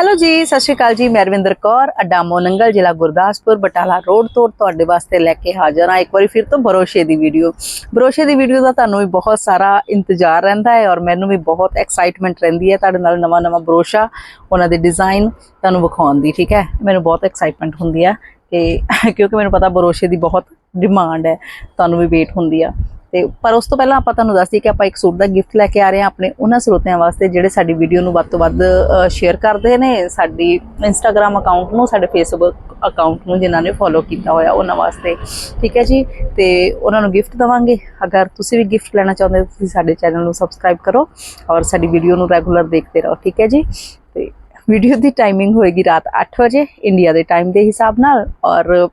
Hello ਜੀ, ਸਤਿ ਸ਼੍ਰੀ ਅਕਾਲ ਜੀ। ਮੈਂ ਰਵਿੰਦਰ ਕੌਰ ਅਡਾਮੋ ਨੰਗਲ ਜ਼ਿਲ੍ਹਾ ਗੁਰਦਾਸਪੁਰ, ਬਟਾਲਾ ਰੋਡ ਤੋਂ ਤੁਹਾਡੇ ਵਾਸਤੇ ਲੈ ਕੇ ਹਾਜ਼ਰ ਹਾਂ। ਇੱਕ ਵਾਰੀ ਫਿਰ ਤੋਂ ਭਰੋਸ਼ੇ ਦੀ ਵੀਡੀਓ। ਭਰੋਸ਼ੇ ਦੀ ਵੀਡੀਓ ਦਾ ਤੁਹਾਨੂੰ ਵੀ ਬਹੁਤ ਸਾਰਾ ਇੰਤਜ਼ਾਰ ਰਹਿੰਦਾ ਹੈ ਔਰ ਮੈਨੂੰ ਵੀ ਬਹੁਤ ਐਕਸਾਈਟਮੈਂਟ ਰਹਿੰਦੀ ਹੈ ਤੁਹਾਡੇ ਨਾਲ ਨਵਾਂ ਨਵਾਂ ਭਰੋਸ਼ਾ ਉਹਨਾਂ ਦੇ ਡਿਜ਼ਾਈਨ ਤੁਹਾਨੂੰ ਵਿਖਾਉਣ ਦੀ, ਠੀਕ ਹੈ? ਮੈਨੂੰ ਬਹੁਤ ਐਕਸਾਈਟਮੈਂਟ ਹੁੰਦੀ ਹੈ ਕਿ, ਕਿਉਂਕਿ ਮੈਨੂੰ ਪਤਾ ਭਰੋਸ਼ੇ ਦੀ ਬਹੁਤ ਡਿਮਾਂਡ ਹੈ, ਤੁਹਾਨੂੰ ਵੀ ਵੇਟ ਹੁੰਦੀ ਆ। ਤੇ ਪਰ ਉਸ ਤੋਂ ਪਹਿਲਾਂ ਆਪਾਂ ਤੁਹਾਨੂੰ ਦੱਸ ਦਈਏ ਕਿ ਆਪਾਂ ਇੱਕ ਸੂਟ ਦਾ ਗਿਫਟ ਲੈ ਕੇ ਆ ਰਹੇ ਹਾਂ ਆਪਣੇ ਉਹਨਾਂ ਸਰੋਤਿਆਂ ਵਾਸਤੇ ਜਿਹੜੇ ਸਾਡੀ ਵੀਡੀਓ ਨੂੰ ਵੱਧ ਤੋਂ ਵੱਧ ਸ਼ੇਅਰ ਕਰਦੇ ਨੇ। ਸਾਡੀ ਇੰਸਟਾਗ੍ਰam ਅਕਾਊਂਟ ਨੂੰ, ਸਾਡੇ ਫੇਸਬੁੱਕ ਅਕਾਊਂਟ ਨੂੰ ਜਿਨ੍ਹਾਂ ਨੇ ਫੋਲੋ ਕੀਤਾ ਹੋਇਆ ਉਹਨਾਂ ਵਾਸਤੇ। ਠੀਕ ਹੈ ਜੀ? ਤੇ ਉਹਨਾਂ ਨੂੰ ਗਿਫਟ ਦਵਾਂਗੇ। ਅਗਰ ਤੁਸੀਂ ਵੀ ਗਿਫਟ ਲੈਣਾ ਚਾਹੁੰਦੇ ਹੋ, ਤੁਸੀਂ ਸਾਡੇ ਚੈਨਲ ਨੂੰ ਸਬਸਕ੍ਰਾਈਬ ਕਰੋ ਔਰ ਸਾਡੀ ਵੀਡੀਓ ਨੂੰ ਰੈਗੂਲਰ ਦੇਖਦੇ ਰਹੋ। ਠੀਕ ਹੈ ਜੀ? ਤੇ ਵੀਡੀਓ ਦੀ ਟਾਈਮਿੰਗ ਹੋਏਗੀ ਰਾਤ 8 ਵਜੇ ਇੰਡੀਆ ਦੇ ਟਾਈਮ ਦੇ ਹਿਸਾਬ ਨਾਲ ਔਰ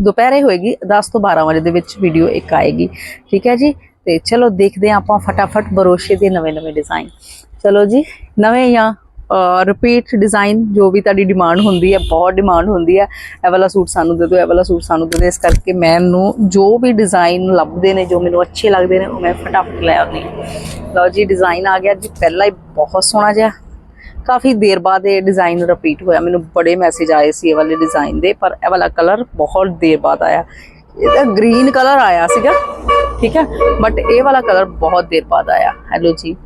ਦੁਪਹਿਰੇ ਹੋਏਗੀ 10 ਤੋਂ 12 ਵਜੇ ਦੇ ਵਿੱਚ ਵੀਡੀਓ ਇੱਕ ਆਏਗੀ। ਠੀਕ ਹੈ ਜੀ? ਤੇ ਚਲੋ ਦੇਖਦੇ ਹਾਂ ਆਪਾਂ ਫਟਾਫਟ ਬਰੋਸ਼ੇ ਦੇ ਨਵੇਂ ਨਵੇਂ ਡਿਜ਼ਾਈਨ ਚਲੋ ਜੀ, ਨਵੇਂ ਜਾਂ ਰਿਪੀਟ ਡਿਜ਼ਾਈਨ ਜੋ ਵੀ ਤੁਹਾਡੀ ਡਿਮਾਂਡ ਹੁੰਦੀ ਹੈ, ਬਹੁਤ ਡਿਮਾਂਡ ਹੁੰਦੀ ਹੈ, ਇਹ ਵਾਲਾ ਸੂਟ ਸਾਨੂੰ ਦੇ ਦਿਓ, ਇਹ ਵਾਲਾ ਸੂਟ ਸਾਨੂੰ ਦੇ ਦਿਓ। ਇਸ ਕਰਕੇ ਮੈਨੂੰ ਜੋ ਵੀ ਡਿਜ਼ਾਈਨ ਲੱਭਦੇ ਨੇ, ਜੋ ਮੈਨੂੰ ਅੱਛੇ ਲੱਗਦੇ ਨੇ, ਉਹ ਮੈਂ ਫਟਾਫਟ ਲੈ ਆਉਂਦੀ ਲਓ ਜੀ ਡਿਜ਼ਾਈਨ ਆ ਗਿਆ। ਜੀ ਪਹਿਲਾ ਹੀ ਬਹੁਤ ਸੋਹਣਾ ਜਿਹਾ ਕਾਫੀ ਦੇਰ ਬਾਅਦ ਇਹ ਡਿਜ਼ਾਈਨ ਰਿਪੀਟ ਹੋਇਆ। ਮੈਨੂੰ ਬੜੇ ਮੈਸੇਜ ਆਏ ਸੀ ਇਹ ਵਾਲੇ ਡਿਜ਼ਾਈਨ ਦੇ, ਪਰ ਇਹ ਵਾਲਾ ਕਲਰ ਬਹੁਤ ਦੇਰ ਬਾਅਦ ਆਇਆ। ਇਹਦਾ ਗ੍ਰੀਨ ਕਲਰ ਆਇਆ ਸੀਗਾ, ਠੀਕ ਹੈ? ਬਟ ਇਹ ਵਾਲਾ ਕਲਰ ਬਹੁਤ ਦੇਰ ਬਾਅਦ ਆਇਆ। ਹੈਲੋ ਜੀ।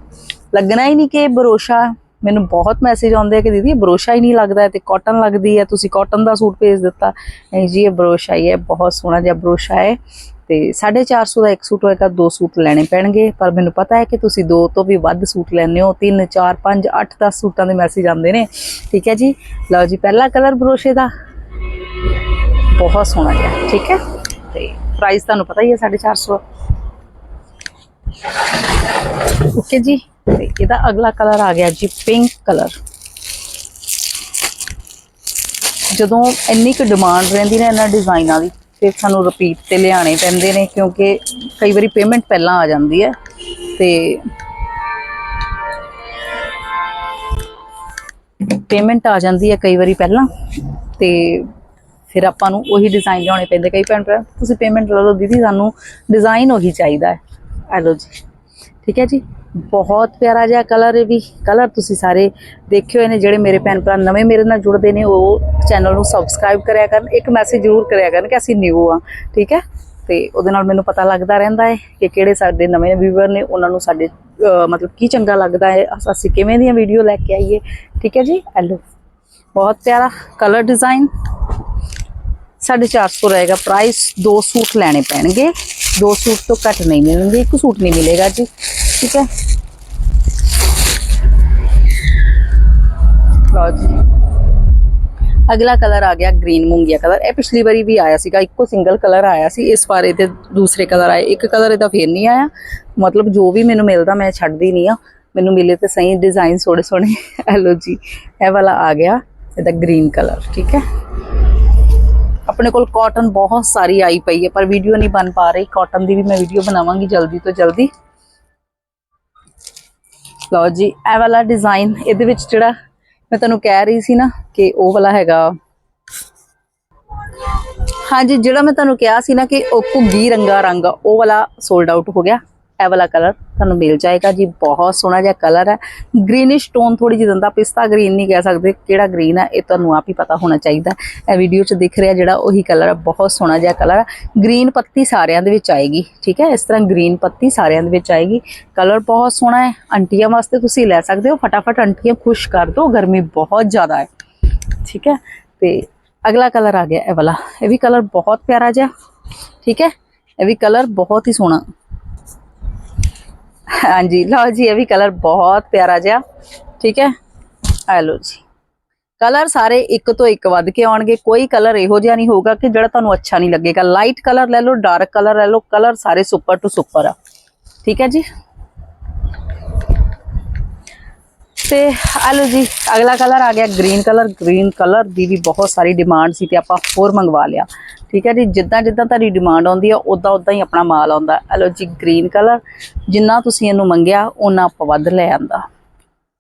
ਲੱਗਣਾ ਹੀ ਨਹੀਂ ਕਿ ਇਹ ਭਰੋਸ਼ਾ ਮੈਨੂੰ ਬਹੁਤ ਮੈਸੇਜ ਆਉਂਦੇ ਆ ਕਿ ਦੀਦੀ, ਇਹ ਭਰੋਸ਼ਾ ਹੀ ਨਹੀਂ ਲੱਗਦਾ ਹੈ ਤੇ ਕਾਟਨ ਲੱਗਦੀ ਹੈ। ਤੁਸੀਂ ਕਾਟਨ ਦਾ ਸੂਟ ਭੇਜ ਦਿੱਤਾ। ਨਹੀਂ ਜੀ, ਇਹ ਭਰੋਸ਼ਾ ਹੀ ਹੈ। ਬਹੁਤ ਸੋਹਣਾ ਜਿਹਾ ਭਰੋਸ਼ਾ ਹੈ। ਤੇ 450 ਦਾ ਇੱਕ ਸੂਟ ਹੋਏਗਾ, ਦੋ ਸੂਟ ਲੈਣੇ ਪੈਣਗੇ। ਪਰ ਮੈਨੂੰ ਪਤਾ ਹੈ ਕਿ ਤੁਸੀਂ ਦੋ ਤੋਂ ਵੀ ਵੱਧ ਸੂਟ ਲੈਣੇ ਹੋ। 3 4 5 8 10 ਸੂਟਾਂ ਦੇ ਮੈਸੇਜ ਆਉਂਦੇ ਨੇ। ਠੀਕ ਹੈ ਜੀ? ਲਓ ਜੀ, ਪਹਿਲਾ ਕਲਰ ਬਰੋਸ਼ੇ ਦਾ। ਬਹੁਤ ਸੋਹਣਾ ਜਿਹਾ, ਠੀਕ ਹੈ? ਤੇ ਪ੍ਰਾਈਸ ਤੁਹਾਨੂੰ ਪਤਾ ਹੀ ਹੈ 450 ਓਕੇ ਜੀ, ਤੇ ਇਹਦਾ ਅਗਲਾ ਕਲਰ ਆ ਗਿਆ ਜੀ ਪਿੰਕ ਕਲਰ। ਜਦੋਂ ਇੰਨੀ ਕੁ ਡਿਮਾਂਡ ਰਹਿੰਦੀ ਨੇ ਇਹਨਾਂ ਡਿਜ਼ਾਈਨਾਂ ਦੀ ਫਿਰ ਸਾਨੂੰ ਰਿਪੀਟ ਤੇ ਲਿਆਣੇ ਪੈਂਦੇ ਨੇ ਕਿਉਂਕਿ ਕਈ ਵਾਰੀ ਪੇਮੈਂਟ ਪਹਿਲਾਂ ਆ ਜਾਂਦੀ ਹੈ ਤੇ ਪੇਮੈਂਟ ਆ ਜਾਂਦੀ ਹੈ ਕਈ ਵਾਰੀ ਪਹਿਲਾਂ ਤੇ ਫਿਰ ਆਪਾਂ ਨੂੰ ਉਹੀ ਡਿਜ਼ਾਈਨ ਲਿਆਉਣੇ ਪੈਂਦੇ ਕਈ ਭੈਣ ਭਰਾ, ਤੁਸੀਂ ਪੇਮੈਂਟ ਲੈ ਲਓ, ਦੀਦੀ ਸਾਨੂੰ ਡਿਜ਼ਾਈਨ ਉਹੀ ਚਾਹੀਦਾ ਹੈ। ਆ ਲਓ ਜੀ। ਠੀਕ ਹੈ ਜੀ? ਬਹੁਤ ਪਿਆਰਾ ਜਿਹਾ ਕਲਰ ਇਹ ਵੀ। ਕਲਰ ਤੁਸੀਂ ਸਾਰੇ ਦੇਖਿਓ ਨੇ, ਜਿਹੜੇ ਮੇਰੇ ਭੈਣ ਭਰਾ ਨਵੇਂ ਮੇਰੇ ਨਾਲ ਜੁੜਦੇ ਨੇ, ਉਹ ਚੈਨਲ ਨੂੰ ਸਬਸਕ੍ਰਾਈਬ ਕਰਿਆ ਕਰਨ, ਇੱਕ ਮੈਸੇਜ ਜ਼ਰੂਰ ਕਰਿਆ ਕਰਨ ਕਿ ਅਸੀਂ ਨਿਊ ਆ, ਠੀਕ ਹੈ? ਤੇ ਉਹਦੇ ਨਾਲ ਮੈਨੂੰ ਪਤਾ ਲੱਗਦਾ ਰਹਿੰਦਾ ਹੈ ਕਿ ਕਿਹੜੇ ਸਾਡੇ ਨਵੇਂ ਵੀਵਰ ਨੇ, ਉਹਨਾਂ ਨੂੰ ਸਾਡੇ ਮਤਲਬ ਕੀ ਚੰਗਾ ਲੱਗਦਾ ਹੈ, ਅਸੀਂ ਕਿਵੇਂ ਦੀਆਂ ਵੀਡੀਓ ਲੈ ਕੇ ਆਈਏ, ਠੀਕ ਹੈ ਜੀ? ਐਲੋ ਬਹੁਤ ਪਿਆਰਾ ਕਲਰ ਡਿਜ਼ਾਈਨ 450 ਰਹੇਗਾ ਪ੍ਰਾਈਸ ਦੋ ਸੂਟ ਲੈਣੇ ਪੈਣਗੇ ਦੋ ਸੂਟ ਤੋਂ ਘੱਟ ਨਹੀਂ ਮਿਲਣਗੇ ਇੱਕ ਸੂਟ ਨਹੀਂ ਮਿਲੇਗਾ ਜੀ ਠੀਕ ਹੈ ਲਓ ਜੀ ਅਗਲਾ ਕਲਰ ਆ ਗਿਆ ਗ੍ਰੀਨ ਮੂੰਗੀਆ ਕਲਰ ਇਹ ਪਿਛਲੀ ਵਾਰੀ ਵੀ ਆਇਆ ਸੀਗਾ ਇੱਕੋ ਸਿੰਗਲ ਕਲਰ ਆਇਆ ਸੀ ਇਸ ਵਾਰ ਇਹਦੇ ਦੂਸਰੇ ਕਲਰ ਆਏ ਇੱਕ ਕਲਰ ਇਹਦਾ ਫੇਰ ਨਹੀਂ ਆਇਆ ਮਤਲਬ ਜੋ ਵੀ ਮੈਨੂੰ ਮਿਲਦਾ ਮੈਂ ਛੱਡਦੀ ਨਹੀਂ ਆ ਮੈਨੂੰ ਮਿਲੇ ਤੇ ਸਹੀ ਡਿਜ਼ਾਈਨ ਸੋਹਣੇ ਸੋਹਣੇ ਹੈਲੋ ਜੀ ਇਹ ਵਾਲਾ ਆ ਗਿਆ ਇਹਦਾ ਗ੍ਰੀਨ ਕਲਰ ਠੀਕ ਹੈ ਆਪਣੇ ਕੋਲ ਕਾਟਨ ਬਹੁਤ ਸਾਰੀ ਆਈ ਪਈ ਹੈ, ਪਰ ਵੀਡੀਓ ਨਹੀਂ ਬਣ ਪਾ ਰਹੀ। ਕਾਟਨ ਦੀ ਵੀ ਮੈਂ ਵੀਡੀਓ ਬਣਾਵਾਂਗੀ ਜਲਦੀ ਤੋਂ ਜਲਦੀ। ਲਓ ਜੀ, ਇਹ ਵਾਲਾ ਡਿਜ਼ਾਈਨ ਇਹਦੇ ਵਿੱਚ ਜਿਹੜਾ ਮੈਂ ਤੁਹਾਨੂੰ ਕਹਿ ਰਹੀ ਸੀ ਨਾ ਕਿ ਉਹ ਵਾਲਾ ਹੈਗਾ। ਹਾਂਜੀ, ਜਿਹੜਾ ਮੈਂ ਤੁਹਾਨੂੰ ਕਿਹਾ ਸੀ ਨਾ ਕਿ ਉਹ ਘੁੱਗੀ ਰੰਗਾ ਰੰਗ, ਉਹ ਵਾਲਾ ਸੋਲਡ ਆਊਟ ਹੋ ਗਿਆ, ਇਹ ਵਾਲਾ ਕਲਰ ਤੁਹਾਨੂੰ ਮਿਲ ਜਾਏਗਾ ਜੀ, ਬਹੁਤ ਸੋਹਣਾ ਜਿਹਾ ਕਲਰ ਹੈ। ਗ੍ਰੀਨਿਸ਼ ਟੋਨ ਥੋੜੀ ਜਿਹੀ ਦਿੰਦਾ, ਪਿਸਤਾ ਗ੍ਰੀਨ ਨਹੀਂ ਕਹਿ ਸਕਦੇ ਕਿਹੜਾ ਗ੍ਰੀਨ ਹੈ, ਇਹ ਤੁਹਾਨੂੰ ਆਪ ਹੀ ਪਤਾ ਹੋਣਾ ਚਾਹੀਦਾ। ਇਹ ਵੀਡੀਓ 'ਚ ਦਿਖ ਰਿਹਾ ਜਿਹੜਾ ਉਹੀ ਕਲਰ ਹੈ, ਬਹੁਤ ਸੋਹਣਾ ਜਿਹਾ ਕਲਰ ਹੈ। ਗ੍ਰੀਨ ਪੱਤੀ ਸਾਰਿਆਂ ਦੇ ਵਿੱਚ ਆਏਗੀ, ਠੀਕ ਹੈ? ਇਸ ਤਰ੍ਹਾਂ ਗ੍ਰੀਨ ਪੱਤੀ ਸਾਰਿਆਂ ਦੇ ਵਿੱਚ ਆਏਗੀ। ਕਲਰ ਬਹੁਤ ਸੋਹਣਾ ਹੈ, ਆਂਟੀਆਂ ਵਾਸਤੇ ਤੁਸੀਂ ਲੈ ਸਕਦੇ ਹੋ। ਫਟਾਫਟ ਅੰਟੀਆਂ ਖੁਸ਼ ਕਰ ਦਿਓ, ਗਰਮੀ ਬਹੁਤ ਜ਼ਿਆਦਾ ਹੈ, ਠੀਕ ਹੈ? ਤੇ ਅਗਲਾ ਕਲਰ ਆ ਗਿਆ ਇਹ ਵਾਲਾ। ਇਹ ਵੀ ਕਲਰ ਬਹੁਤ ਪਿਆਰਾ ਜਿਹਾ, ਠੀਕ ਹੈ? ਇਹ ਵੀ ਕਲਰ ਬਹੁਤ ਹੀ ਸੋਹਣਾ। ਹਾਂਜੀ, ਲਓ ਜੀ, ਇਹ ਵੀ ਕਲਰ ਬਹੁਤ ਪਿਆਰਾ ਜਿਹਾ। ਠੀਕ ਹੈ? ਆ ਲਓ ਜੀ। ਕਲਰ ਸਾਰੇ ਇੱਕ ਤੋਂ ਇੱਕ ਵੱਧ ਕੇ ਆਉਣਗੇ। ਕੋਈ ਕਲਰ ਇਹੋ ਜਿਹਾ ਨਹੀਂ ਹੋਊਗਾ ਕਿ ਜਿਹੜਾ ਤੁਹਾਨੂੰ ਅੱਛਾ ਨਹੀਂ ਲੱਗੇਗਾ। ਲਾਈਟ ਕਲਰ ਲੈ ਲਓ ਡਾਰਕ ਕਲਰ ਲੈ ਲਓ। ਕਲਰ ਸਾਰੇ ਸੁਪਰ ਟੂ ਸੁਪਰ ਆ। ਠੀਕ ਹੈ ਜੀ? ਤੇ ਆ ਲਓ ਜੀ, ਅਗਲਾ ਕਲਰ ਆ ਗਿਆ ਗ੍ਰੀਨ ਕਲਰ ਗ੍ਰੀਨ ਕਲਰ ਦੀ ਵੀ ਬਹੁਤ ਸਾਰੀ ਡਿਮਾਂਡ ਸੀ ਤੇ ਆਪਾਂ ਹੋਰ ਮੰਗਵਾ ਲਿਆ। ਠੀਕ ਹੈ ਜੀ, ਜਿੱਦਾਂ ਜਿੱਦਾਂ ਤੁਹਾਡੀ ਡਿਮਾਂਡ ਆਉਂਦੀ ਆ ਉਦਾਂ ਉਦਾਂ ਹੀ ਆਪਣਾ ਮਾਲ ਆਉਂਦਾ। ਆ ਲਓ ਜੀ ਗ੍ਰੀਨ ਕਲਰ ਜਿੰਨਾ ਤੁਸੀਂ ਇਹਨੂੰ ਮੰਗਿਆ ਉਹਨਾਂ ਆਪਾਂ ਵੱਧ ਲੈ ਆਂਦਾ।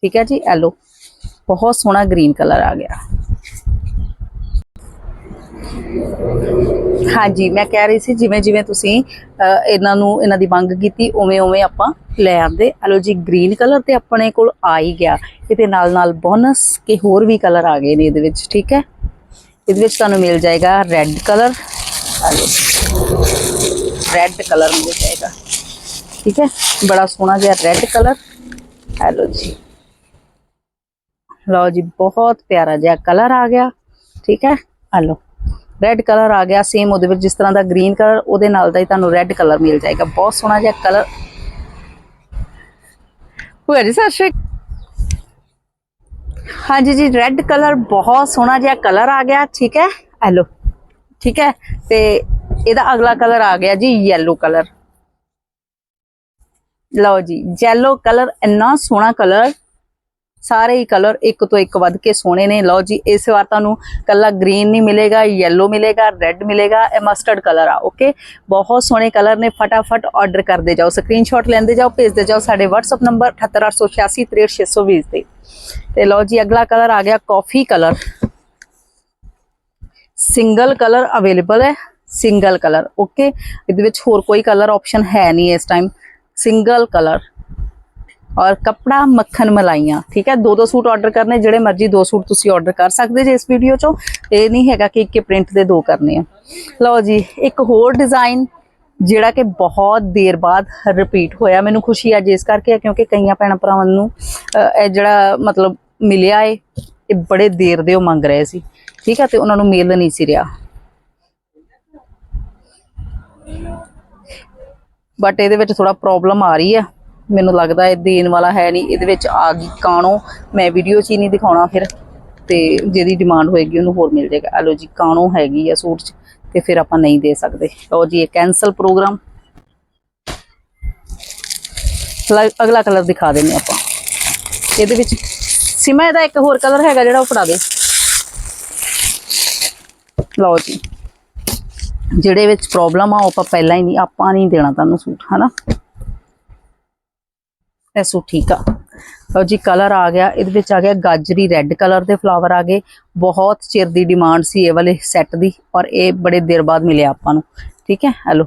ਠੀਕ ਹੈ ਜੀ ਆ ਲਓ ਬਹੁਤ ਸੋਹਣਾ ਗ੍ਰੀਨ ਕਲਰ ਆ ਗਿਆ। ਹਾਂਜੀ ਮੈਂ ਕਹਿ ਰਹੀ ਸੀ, ਜਿਵੇਂ ਜਿਵੇਂ ਤੁਸੀਂ ਇਹਨਾਂ ਨੂੰ, ਇਹਨਾਂ ਦੀ ਮੰਗ ਕੀਤੀ, ਉਵੇਂ ਉਵੇਂ ਆਪਾਂ ਲੈ ਆਂਦੇ। ਹਲੋ ਜੀ, ਗ੍ਰੀਨ ਕਲਰ ਤੇ ਆਪਣੇ ਕੋਲ ਆ ਹੀ ਗਿਆ। ਇਹਦੇ ਨਾਲ ਨਾਲ ਬੋਨਸ ਕੇ ਹੋਰ ਵੀ ਕਲਰ ਆ ਗਏ ਨੇ ਇਹਦੇ ਵਿੱਚ, ਠੀਕ ਹੈ? ਇਹਦੇ ਵਿੱਚ ਤੁਹਾਨੂੰ ਮਿਲ ਜਾਏਗਾ red colour. Hello. Red colour ਮਿਲ ਜਾਏਗਾ। ਠੀਕ ਹੈ? ਬੜਾ ਸੋਹਣਾ ਜਿਹਾ ਰੈੱਡ ਕਲਰ। ਹੈਲੋ ਜੀ। ਲਓ ਜੀ, ਬਹੁਤ ਪਿਆਰਾ ਜਿਹਾ ਕਲਰ ਆ ਗਿਆ। ਠੀਕ ਹੈ? ਹਲੋ। ਰੈੱਡ ਕਲਰ ਆ ਗਿਆ ਸੇਮ ਉਹਦੇ ਵਿੱਚ ਜਿਸ ਤਰ੍ਹਾਂ ਦਾ ਗ੍ਰੀਨ ਕਲਰ ਉਹਦੇ ਨਾਲ ਦਾ ਹੀ ਤੁਹਾਨੂੰ ਰੈੱਡ ਕਲਰ ਮਿਲ ਜਾਏਗਾ। ਬਹੁਤ ਸੋਹਣਾ ਜਿਹਾ ਕਲਰ ਹੋਇਆ ਜੀ ਸ਼੍ਰੀ ਹਾਂਜੀ ਜੀ ਰੈੱਡ ਕਲਰ ਬਹੁਤ ਸੋਹਣਾ ਜਿਹਾ ਕਲਰ ਆ ਗਿਆ ਠੀਕ ਹੈ? ਹੈਲੋ ਠੀਕ ਹੈ? ਤੇ ਇਹਦਾ ਅਗਲਾ ਕਲਰ ਆ ਗਿਆ ਜੀ ਯੈਲੋ ਕਲਰ ਲਓ ਜੀ ਯੈਲੋ ਕਲਰ ਇੰਨਾ ਸੋਹਣਾ ਕਲਰ ਸਾਰੇ ਹੀ ਕਲਰ ਇੱਕ ਤੋਂ ਇੱਕ ਵੱਧ ਕੇ ਸੋਹਣੇ ਨੇ। ਲਓ ਜੀ, ਇਸ ਵਾਰ ਤੁਹਾਨੂੰ ਕੱਲਾ ਗ੍ਰੀਨ ਨਹੀਂ ਮਿਲੇਗਾ ਯੈਲੋ ਮਿਲੇਗਾ ਰੈੱਡ ਮਿਲੇਗਾ, ਇਹ ਮਸਟਰਡ ਕਲਰ ਆ ਓਕੇ ਬਹੁਤ ਸੋਹਣੇ ਕਲਰ ਨੇ, ਫਟਾਫਟ ਆਰਡਰ ਕਰਦੇ ਜਾਓ। ਸਕਰੀਨਸ਼ਾਟ ਲੈਂਦੇ ਜਾਓ, ਭੇਜਦੇ ਜਾਓ ਸਾਡੇ WhatsApp ਨੰਬਰ 78886 ਤੇ। ਤੇ ਲਓ ਜੀ, ਅਗਲਾ ਕਲਰ ਆ ਗਿਆ coffee colour single colour available ਹੈ ਸਿੰਗਲ ਕਲਰ ਓਕੇ ਇਹਦੇ ਵਿੱਚ ਹੋਰ ਕੋਈ ਕਲਰ ਆਪਸ਼ਨ ਹੈ ਨਹੀਂ ਇਸ ਟਾਈਮ ਸਿੰਗਲ ਕਲਰ ਔਰ ਕਪੜਾ ਮੱਖਣ ਮਲਾਈਆਂ, ਠੀਕ ਹੈ? ਦੋ ਦੋ ਸੂਟ ਆਰਡਰ ਕਰਨੇ, ਜਿਹੜੇ ਮਰਜ਼ੀ ਦੋ ਸੂਟ ਤੁਸੀਂ ਆਰਡਰ ਕਰ ਸਕਦੇ ਜੇ ਇਸ ਵੀਡੀਓ ਚੋਂ। ਇਹ ਨਹੀਂ ਹੈਗਾ ਕਿ ਇੱਕ ਪ੍ਰਿੰਟ ਦੇ ਦੋ ਕਰਨੇ ਆ। ਲਓ ਜੀ, ਇੱਕ ਹੋਰ ਡਿਜ਼ਾਈਨ ਜਿਹੜਾ ਕਿ ਬਹੁਤ ਦੇਰ ਬਾਅਦ ਰਿਪੀਟ ਹੋਇਆ। ਮੈਨੂੰ ਖੁਸ਼ੀ ਅੱਜ ਇਸ ਕਰਕੇ ਹੈ ਕਿਉਂਕਿ ਕਈਆਂ ਭੈਣਾਂ ਭਰਾਵਾਂ ਨੂੰ ਇਹ ਜਿਹੜਾ ਮਤਲਬ ਮਿਲਿਆ ਏ, ਇਹ ਬੜੇ ਦੇਰ ਦੇ ਉਹ ਮੰਗ ਰਹੇ ਸੀ। ਠੀਕ ਹੈ? ਤੇ ਉਹਨਾਂ ਨੂੰ ਮਿਲ ਨਹੀਂ ਸੀ ਰਿਹਾ। ਬਟ ਇਹਦੇ ਵਿੱਚ ਥੋੜਾ ਪ੍ਰੋਬਲਮ ਆ ਰਹੀ ਹੈ। ਮੈਨੂੰ ਲੱਗਦਾ ਇਹ ਦੇਣ ਵਾਲਾ ਹੈ ਨਹੀਂ, ਇਹਦੇ ਵਿੱਚ ਆ ਗਈ ਕਾਣੋ। ਮੈਂ ਵੀਡੀਓ 'ਚ ਹੀ ਨਹੀਂ ਦਿਖਾਉਣਾ ਫਿਰ, ਤੇ ਜਿਹਦੀ ਡਿਮਾਂਡ ਹੋਏਗੀ ਉਹਨੂੰ ਹੋਰ ਮਿਲ ਜਾਏਗਾ। ਆ ਜੀ, ਕਾਣੋ ਹੈਗੀ ਆ ਸੂਟ 'ਚ, ਤੇ ਫਿਰ ਆਪਾਂ ਨਹੀਂ ਦੇ ਸਕਦੇ। ਲਓ ਜੀ, ਇਹ ਕੈਨਸਲ ਪ੍ਰੋਗਰਾਮ ਅਗਲਾ ਕਲਰ ਦਿਖਾ ਦਿੰਦੇ ਆਪਾਂ। ਇਹਦੇ ਵਿੱਚ ਸਿਮਾ, ਇਹਦਾ ਇੱਕ ਹੋਰ ਕਲਰ ਹੈਗਾ ਜਿਹੜਾ ਉਹ ਫੜਾ ਦੇ ਲਓ ਜੀ, ਜਿਹੜੇ ਵਿੱਚ ਪ੍ਰੋਬਲਮ ਆ, ਉਹ ਆਪਾਂ ਪਹਿਲਾਂ ਹੀ ਨਹੀਂ, ਆਪਾਂ ਨਹੀਂ ਦੇਣਾ ਤੁਹਾਨੂੰ ਸੂਟ, ਹਨਾ? ਇਹ ਸੂਟ ਠੀਕ ਆ। ਲਓ ਜੀ ਕਲਰ ਆ ਗਿਆ। ਇਹਦੇ ਵਿੱਚ ਆ ਗਿਆ ਗਾਜਰੀ ਰੈੱਡ ਕਲਰ ਦੇ ਫਲਾਵਰ ਆ ਗਏ। ਬਹੁਤ ਚਿਰ ਦੀ ਡਿਮਾਂਡ ਸੀ ਇਹ ਵਾਲੇ ਸੈੱਟ ਦੀ ਔਰ ਇਹ ਬੜੇ ਦੇਰ ਬਾਅਦ ਮਿਲਿਆ ਆਪਾਂ ਨੂੰ। ਠੀਕ ਹੈ? ਹੈਲੋ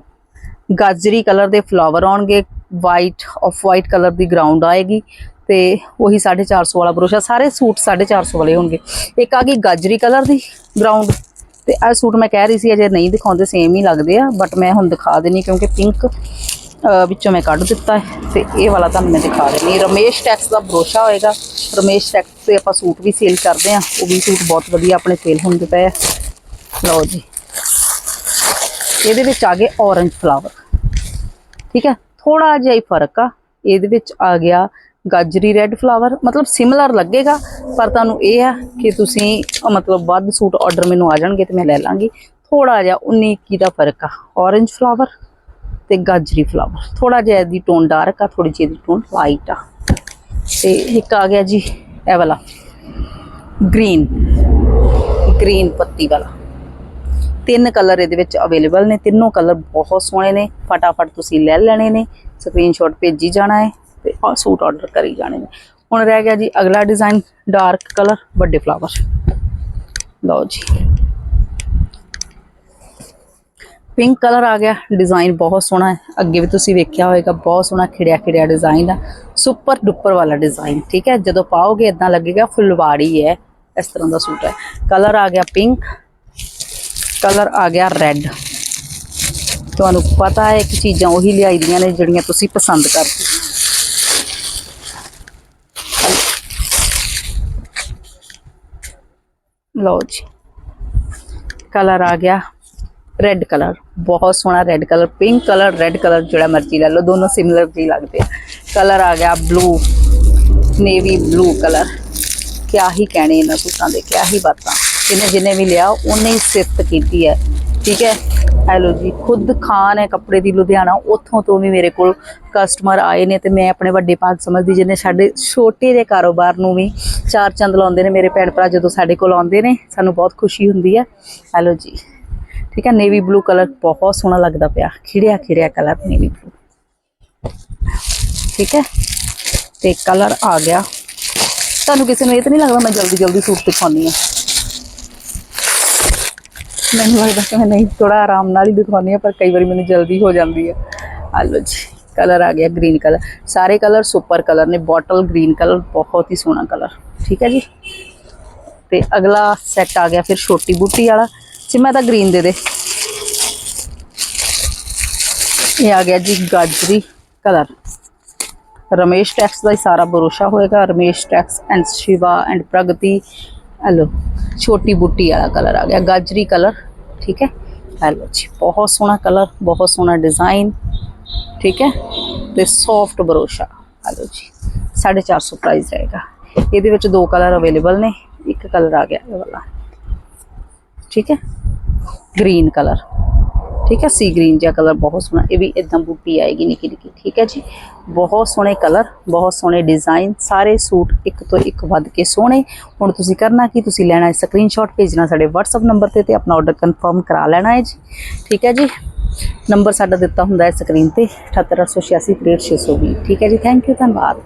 ਗਾਜਰੀ ਕਲਰ ਦੇ ਫਲਾਵਰ ਆਉਣਗੇ। ਵਾਈਟ ਆਫ ਵਾਈਟ ਕਲਰ ਦੀ ਗਰਾਊਂਡ ਆਏਗੀ ਤੇ ਉਹੀ 450 ਵਾਲਾ ਬਰੋਸ਼ਾ ਸਾਰੇ ਸੂਟ 450 ਵਾਲੇ ਹੋਣਗੇ। ਇੱਕ ਆ ਗਈ ਗਾਜਰੀ ਕਲਰ ਦੀ ਗਰਾਊਂਡ ਤੇ ਇਹ ਸੂਟ ਮੈਂ ਕਹਿ ਰਹੀ ਸੀ, ਅਜੇ ਨਹੀਂ ਦਿਖਾਉਂਦੇ ਸੇਮ ਹੀ ਲੱਗਦੇ ਆ ਬਟ ਮੈਂ ਹੁਣ ਦਿਖਾ ਦੇਣੀ ਕਿਉਂਕਿ ਪਿੰਕ ਵਿੱਚੋਂ ਮੈਂ ਕੱਢ ਦਿੱਤਾ ਹੈ ਤੇ ਇਹ ਵਾਲਾ ਤੁਹਾਨੂੰ ਮੈਂ ਦਿਖਾ ਦੇਣੀ ਰਮੇਸ਼ ਟੈਕਸ ਦਾ ਭਰੋਸਾ ਹੋਏਗਾ। ਰਮੇਸ਼ ਟੈਕਸ ਤੇ ਆਪਾਂ ਸੂਟ ਵੀ ਸੇਲ ਕਰਦੇ ਆ ਉਹ ਵੀ ਸੂਟ ਬਹੁਤ ਵਧੀਆ ਆਪਣੇ ਸੇਲ ਹੁੰਦੇ ਪਏ ਆ। ਲਓ ਜੀ। ਇਹਦੇ ਵਿੱਚ ਆ ਗਏ orange ਫਲਾਵਰ ਠੀਕ ਹੈ? ਥੋੜਾ ਜਿਹਾ ਹੀ ਫ਼ਰਕ ਆ। ਇਹਦੇ ਵਿੱਚ ਆ ਗਿਆ ਗਾਜਰੀ ਰੈੱਡ ਫਲਾਵਰ ਮਤਲਬ ਸਿਮਿਲਰ ਲੱਗੇਗਾ, ਪਰ ਤੁਹਾਨੂੰ ਇਹ ਆ ਕਿ ਤੁਸੀਂ, ਮਤਲਬ ਵੱਧ ਸੂਟ ਆਰਡਰ ਮੈਨੂੰ ਆ ਜਾਣਗੇ ਤੇ ਮੈਂ ਲੈ ਲਾਂਗੀ। ਥੋੜਾ ਜਿਹਾ 19 21 ਦਾ ਫ਼ਰਕ ਆ। ਔਰੰਜ ਫਲਾਵਰ ਤੇ ਗਾਜਰੀ ਫਲਾਵਰ ਥੋੜਾ ਜਿਹਾ ਇਹਦੀ ਟੋਨ ਡਾਰਕ ਆ ਥੋੜੀ ਜਿਹੀ ਇਹਦੀ ਟੋਨ ਲਾਈਟ ਆ। ਤੇ ਇੱਕ ਆ ਗਿਆ ਜੀ ਇਹ ਵਾਲਾ ਗ੍ਰੀਨ ਗ੍ਰੀਨ ਪੱਤੀ ਵਾਲਾ। ਤਿੰਨ ਕਲਰ ਇਹਦੇ ਵਿੱਚ ਅਵੇਲੇਬਲ ਨੇ, ਤਿੰਨੋਂ ਕਲਰ ਬਹੁਤ ਸੋਹਣੇ ਨੇ। ਫਟਾਫਟ ਤੁਸੀਂ ਲੈ ਲੈਣੇ ਨੇ ਸਕਰੀਨਸ਼ਾਟ ਭੇਜੀ ਜਾਣਾ ਹੈ ਤੇ ਆ ਸੂਟ ਆਰਡਰ ਕਰੀ ਜਾਣੇ ਨੇ। ਹੁਣ ਰਹਿ ਗਿਆ ਜੀ ਅਗਲਾ ਡਿਜ਼ਾਈਨ ਡਾਰਕ ਕਲਰ ਵੱਡੇ ਫਲਾਵਰ ਲਓ ਜੀ। ਪਿੰਕ ਕਲਰ ਆ ਗਿਆ ਡਿਜ਼ਾਈਨ ਬਹੁਤ ਸੋਹਣਾ ਹੈ। ਅੱਗੇ ਵੀ ਤੁਸੀਂ ਵੇਖਿਆ ਹੋਵੇਗਾ ਬਹੁਤ ਸੋਹਣਾ ਖਿੜਿਆ ਖਿੜਿਆ ਡਿਜ਼ਾਈਨ ਆ। ਸੁਪਰ ਡੁੱਪਰ ਵਾਲਾ ਡਿਜ਼ਾਈਨ ਠੀਕ ਹੈ? ਜਦੋਂ ਪਾਓਗੇ ਇਦਾਂ ਲੱਗੇਗਾ ਫੁਲਵਾੜੀ ਹੈ, ਇਸ ਤਰ੍ਹਾਂ ਦਾ ਸੂਟ ਹੈ। ਕਲਰ ਆ ਗਿਆ ਪਿੰਕ ਕਲਰ ਆ ਗਿਆ ਰੈੱਡ ਤੁਹਾਨੂੰ ਪਤਾ ਹੈ ਕਿ ਚੀਜ਼ਾਂ ਉਹੀ ਲਿਆਈ ਦੀਆਂ ਨੇ ਜਿਹੜੀਆਂ ਤੁਸੀਂ ਪਸੰਦ ਕਰਦੇ ਹੋ। ਲਓ ਜੀ। ਕਲਰ ਆ ਗਿਆ ਰੈੱਡ ਕਲਰ ਬਹੁਤ ਸੋਹਣਾ red colour pink colour red colour ਜਿਹੜਾ ਮਰਜ਼ੀ ਲੈ ਲਓ, ਦੋਨੋਂ ਸਿਮਿਲਰ ਜੀ ਲੱਗਦੇ ਆ। ਕਲਰ ਆ ਗਿਆ ਬਲੂ ਨੇਵੀ ਬਲੂ ਕਲਰ ਕਿਆ ਹੀ ਕਹਿਣੇ ਇਹਨਾਂ ਸੂਟਾਂ ਦੇ, ਕਿਆ ਹੀ ਬਾਤਾਂ। ਇਹਨੇ ਜਿੰਨੇ ਵੀ ਲਿਆ, ਉਹਨੇ ਹੀ ਸਿਫਤ ਕੀਤੀ ਹੈ। ਠੀਕ ਹੈ? ਹੈਲੋ ਜੀ, ਖੁਦ ਖਾਨ ਹੈ ਕੱਪੜੇ ਦੀ ਲੁਧਿਆਣਾ, ਉੱਥੋਂ ਤੋਂ ਵੀ ਮੇਰੇ ਕੋਲ ਕਸਟਮਰ ਆਏ ਨੇ ਤੇ ਮੈਂ ਆਪਣੇ ਵੱਡੇ ਭਾਗ ਸਮਝਦੀ, ਜਿਹਨੇ ਸਾਡੇ ਛੋਟੇ ਜਿਹੇ ਕਾਰੋਬਾਰ ਨੂੰ ਵੀ ਚਾਰ ਚੰਦ ਲਾਉਂਦੇ ਨੇ, ਮੇਰੇ ਭੈਣ ਭਰਾ ਜਦੋਂ ਸਾਡੇ ਕੋਲ ਆਉਂਦੇ ਨੇ, ਸਾਨੂੰ ਬਹੁਤ ਖੁਸ਼ੀ ਹੁੰਦੀ ਹੈ। ਹੈਲੋ ਜੀ। ਠੀਕ ਹੈ ਨੇਵੀ ਬਲੂ ਕਲਰ ਬਹੁਤ ਸੋਹਣਾ ਲੱਗਦਾ ਪਿਆ। ਖਿੜਿਆ ਖਿੜਿਆ ਕਲਰ ਨੇਵੀ ਬਲੂ ਠੀਕ ਹੈ, ਤੇ ਕਲਰ ਆ ਗਿਆ। ਤੁਹਾਨੂੰ ਕਿਸੇ ਨੂੰ ਇਹ ਤਾਂ ਨਹੀਂ ਲੱਗਦਾ ਮੈਂ ਜਲਦੀ ਜਲਦੀ ਸੂਟ ਦਿਖਾਉਂਦੀ ਹਾਂ। ਮੈਨੂੰ ਲੱਗਦਾ ਕਿ ਮੈਂ ਨਹੀਂ ਥੋੜਾ ਆਰਾਮ ਨਾਲ ਹੀ ਦਿਖਾਉਂਦੀ ਹਾਂ, ਪਰ ਕਈ ਵਾਰੀ ਮੈਨੂੰ ਜਲਦੀ ਹੋ ਜਾਂਦੀ ਹੈ। ਆ ਲਓ ਜੀ ਕਲਰ ਆ ਗਿਆ ਗ੍ਰੀਨ ਕਲਰ ਸਾਰੇ ਕਲਰ ਸੁਪਰ ਕਲਰ ਨੇ ਬੋਟਲ ਗ੍ਰੀਨ ਕਲਰ ਬਹੁਤ ਹੀ ਸੋਹਣਾ ਕਲਰ ਠੀਕ ਹੈ ਜੀ, ਤੇ ਅਗਲਾ ਸੈੱਟ ਆ ਗਿਆ ਫਿਰ ਛੋਟੀ ਬੂਟੀ ਵਾਲਾ। ਸਿਮਾ ਤਾਂ ਗ੍ਰੀਨ ਦੇ ਦੇ ਇਹ ਆ ਗਿਆ ਜੀ ਗਾਜਰੀ ਕਲਰ ਰਮੇਸ਼ ਟੈਕਸ ਦਾ ਹੀ ਸਾਰਾ ਭਰੋਸਾ ਹੋਏਗਾ Ramesh Tex and Shiva and Pragati hello ਛੋਟੀ ਬੁੱਟੀ ਵਾਲਾ ਕਲਰ ਆ ਗਿਆ ਗਾਜਰੀ ਕਲਰ ਠੀਕ ਹੈ ਹਲੋ ਜੀ ਬਹੁਤ ਸੋਹਣਾ ਕਲਰ ਬਹੁਤ ਸੋਹਣਾ ਡਿਜ਼ਾਈਨ ਠੀਕ ਹੈ ਤੇ ਸੌਫਟ ਭਰੋਸਾ ਹਲੋ ਜੀ 450 ਪ੍ਰਾਈਸ ਰਹੇਗਾ ਇਹਦੇ ਵਿੱਚ ਦੋ ਕਲਰ ਅਵੇਲੇਬਲ ਨੇ ਇੱਕ ਕਲਰ ਆ ਗਿਆ ਇਹ ਵਾਲਾ ਠੀਕ ਹੈ ਗ੍ਰੀਨ ਕਲਰ ਠੀਕ ਹੈ? ਸੀ ਗ੍ਰੀਨ ਜਿਹਾ ਕਲਰ ਬਹੁਤ ਸੋਹਣਾ। ਇਹ ਵੀ ਇਦਾਂ ਬੂਟੀ ਆਏਗੀ ਨਿੱਕੀ ਨਿੱਕੀ। ਠੀਕ ਹੈ ਜੀ? ਬਹੁਤ ਸੋਹਣੇ ਕਲਰ ਬਹੁਤ ਸੋਹਣੇ ਡਿਜ਼ਾਈਨ ਸਾਰੇ ਸੂਟ ਇੱਕ ਤੋਂ ਇੱਕ ਵੱਧ ਕੇ ਸੋਹਣੇ। ਹੁਣ ਤੁਸੀਂ ਕਰਨਾ ਕੀ? ਤੁਸੀਂ ਲੈਣਾ ਹੈ ਸਕਰੀਨਸ਼ਾਟ ਭੇਜਣਾ ਸਾਡੇ WhatsApp ਨੰਬਰ ਤੇ ਤੇ ਆਪਣਾ ਆਰਡਰ ਕਨਫਰਮ ਕਰਾ ਲੈਣਾ ਹੈ ਜੀ। ਠੀਕ ਹੈ ਜੀ? ਨੰਬਰ ਸਾਡਾ ਦਿੱਤਾ ਹੁੰਦਾ ਹੈ ਸਕਰੀਨ ਤੇ 78886 ਠੀਕ ਹੈ ਜੀ? ਥੈਂਕ ਯੂ ਧੰਨਵਾਦ।